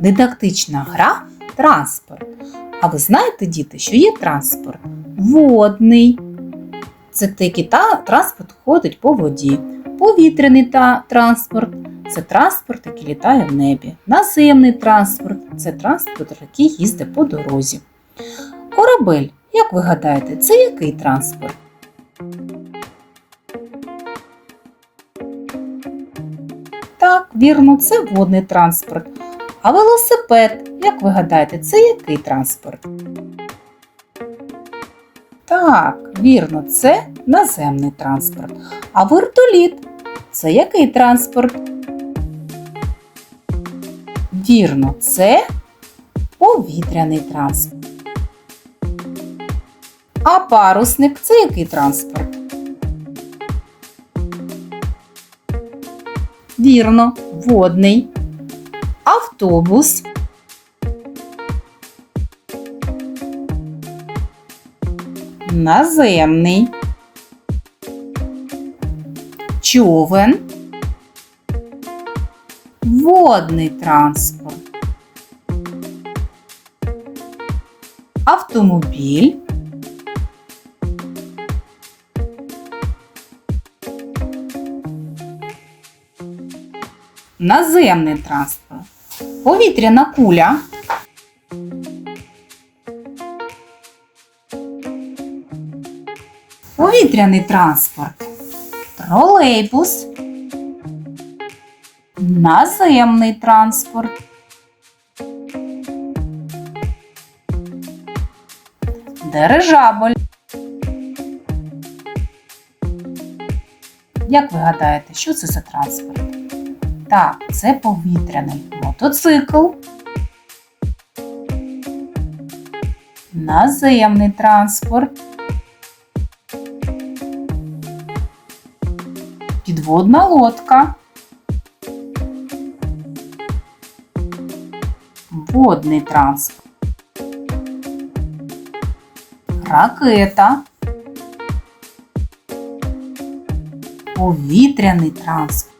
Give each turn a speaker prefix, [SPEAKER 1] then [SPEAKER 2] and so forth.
[SPEAKER 1] Дидактична гра транспорт. А ви знаєте, діти, що є транспорт? Водний. Це такий та транспорт ходить по воді. Повітряний та транспорт це транспорт, який літає в небі. Наземний транспорт це транспорт, який їздить по дорозі. Корабель, як ви гадаєте, це який транспорт? Так, вірно, це водний транспорт. А велосипед, як ви гадаєте, це який транспорт? Так, вірно, це наземний транспорт. А вертоліт це який транспорт? Вірно, це повітряний транспорт. А парусник це який транспорт? Вірно, водний. Автобус. Наземний. Човен. Водний транспорт. Автомобіль. Наземний транспорт. Повітряна куля. Повітряний транспорт. Тролейбус. Наземний транспорт. Дирижабль. Як ви гадаєте, що це за транспорт? Так, це повітряний мотоцикл. Наземний транспорт. Підводна лодка. Водний транспорт. Ракета. Повітряний транспорт.